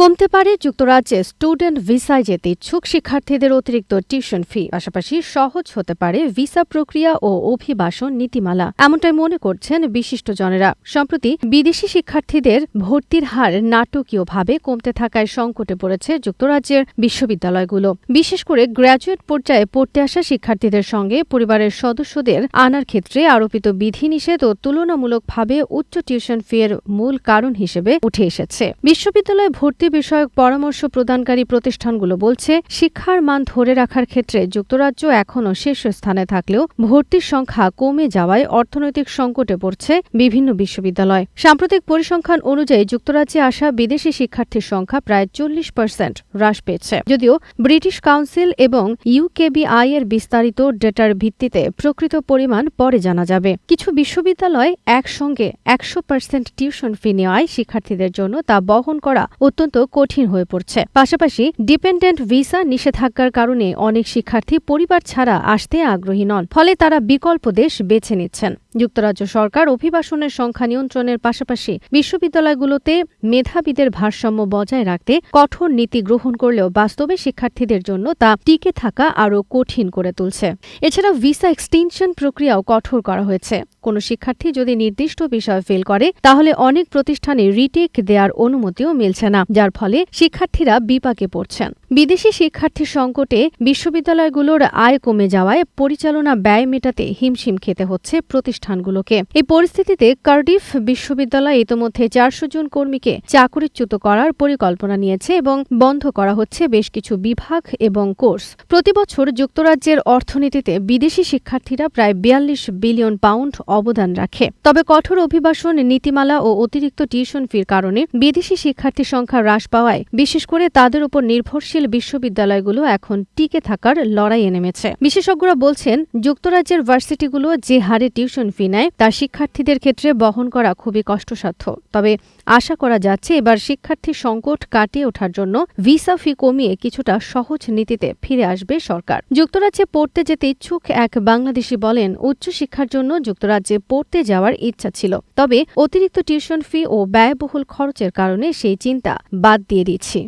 কমতে পারে যুক্তরাজ্যে স্টুডেন্ট ভিসায় যেতে ইচ্ছুক শিক্ষার্থীদের অতিরিক্ত টিউশন ফি। পাশাপাশি সহজ হতে পারে ভিসা প্রক্রিয়া ও অভিবাসন নীতিমালা, এমনটাই মনে করছেন বিশিষ্টজনেরা। সম্প্রতি বিদেশি শিক্ষার্থীদের ভর্তির হার নাটকীয়ভাবে কমতে থাকায় সংকটে পড়েছে যুক্তরাজ্যের বিশ্ববিদ্যালয়গুলো। বিশেষ করে গ্র্যাজুয়েট পর্যায়ে পড়তে আসা শিক্ষার্থীদের সঙ্গে পরিবারের সদস্যদের আনার ক্ষেত্রে আরোপিত বিধিনিষেধ ও তুলনামূলকভাবে উচ্চ টিউশন ফি এর মূল কারণ হিসেবে উঠে এসেছে। বিশ্ববিদ্যালয়ে ভর্তি বিষয়ক পরামর্শ প্রদানকারী প্রতিষ্ঠানগুলো বলছে, শিক্ষার মান ধরে রাখার ক্ষেত্রে যুক্তরাজ্য এখনও শীর্ষস্থানে থাকলেও ভর্তির সংখ্যা কমে যাওয়ায় অর্থনৈতিক সংকটে পড়ছে বিভিন্ন বিশ্ববিদ্যালয়। সাম্প্রতিক পরিসংখ্যান অনুযায়ী যুক্তরাজ্যে আসা বিদেশি শিক্ষার্থীর সংখ্যা প্রায় চল্লিশ পার্সেন্ট হ্রাস পেয়েছে। যদিও ব্রিটিশ কাউন্সিল এবং ইউকেবিআই এর বিস্তারিত ডেটার ভিত্তিতে প্রকৃত পরিমাণ পরে জানা যাবে। কিছু বিশ্ববিদ্যালয় একসঙ্গে একশো পার্সেন্ট টিউশন ফি নেওয়ায় শিক্ষার্থীদের জন্য তা বহন করা অত্যন্ত কঠিন হয়ে পড়ছে। পাশাপাশি ডিপেন্ডেন্ট ভিসা নিষেধাজ্ঞার কারণে অনেক শিক্ষার্থী পরিবার ছাড়া আসতে আগ্রহী নন, ফলে তারা বিকল্প দেশ বেছে নিচ্ছেন। যুক্তরাজ্য সরকার অভিবাসনের সংখ্যা নিয়ন্ত্রণের পাশাপাশি বিশ্ববিদ্যালয়গুলোতে মেধাবীদের ভারসাম্য বজায় রাখতে কঠোর নীতি গ্রহণ করলেও বাস্তবে শিক্ষার্থীদের জন্য তা টিকে থাকা আরও কঠিন করে তুলছে। এছাড়া ভিসা এক্সটেনশন প্রক্রিয়াও কঠোর করা হয়েছে। কোনো শিক্ষার্থী যদি নির্দিষ্ট বিষয় ফেল করে, তাহলে অনেক প্রতিষ্ঠানে রিটেক দেওয়ার অনুমতিও মিলছে না যার ফলে শিক্ষার্থীরা বিপাকে পড়ছেন। বিদেশি শিক্ষার্থী সংকটে বিশ্ববিদ্যালয়গুলোর আয় কমে যাওয়ায় পরিচালনা ব্যয় মেটাতে হিমশিম খেতে হচ্ছে প্রতিষ্ঠানগুলোকে। এই পরিস্থিতিতে কার্ডিফ বিশ্ববিদ্যালয় ইতোমধ্যে চারশো জন কর্মীকে চাকরিচ্যুত করার পরিকল্পনা নিয়েছে এবং বন্ধ করা হচ্ছে বেশ কিছু বিভাগ এবং কোর্স। প্রতিবছর যুক্তরাজ্যের অর্থনীতিতে বিদেশি শিক্ষার্থীরা প্রায় বিয়াল্লিশ বিলিয়ন পাউন্ড অবদান রাখে। তবে কঠোর অভিবাসন নীতিমালা ও অতিরিক্ত টিউশন ফির কারণে বিদেশি শিক্ষার্থী সংখ্যা হ্রাস পাওয়ায়, বিশেষ করে তাদের উপর নির্ভরশীল বিশ্ববিদ্যালয়গুলো এখন টিকে থাকার লড়াইয়ে নেমেছে। বিশেষজ্ঞরা বলছেন, যুক্তরাজ্যের ভার্সিটিগুলো যে হারে টিউশন ফি নেয়, তা শিক্ষার্থীদের ক্ষেত্রে বহন করা খুবই কষ্টসাধ্য। তবে আশা করা যাচ্ছে, এবার শিক্ষার্থী সংকট কাটিয়ে ওঠার জন্য ভিসা ফি কমিয়ে কিছুটা সহজ নীতিতে ফিরে আসবে সরকার। যুক্তরাজ্যে পড়তে যেতে ইচ্ছুক এক বাংলাদেশি বলেন, উচ্চশিক্ষার জন্য যুক্তরাজ্যে পড়তে যাওয়ার ইচ্ছা ছিল। তবে অতিরিক্ত টিউশন ফি ও ব্যয়বহুল খরচের কারণে সেই চিন্তা বাদ দিয়ে দিচ্ছি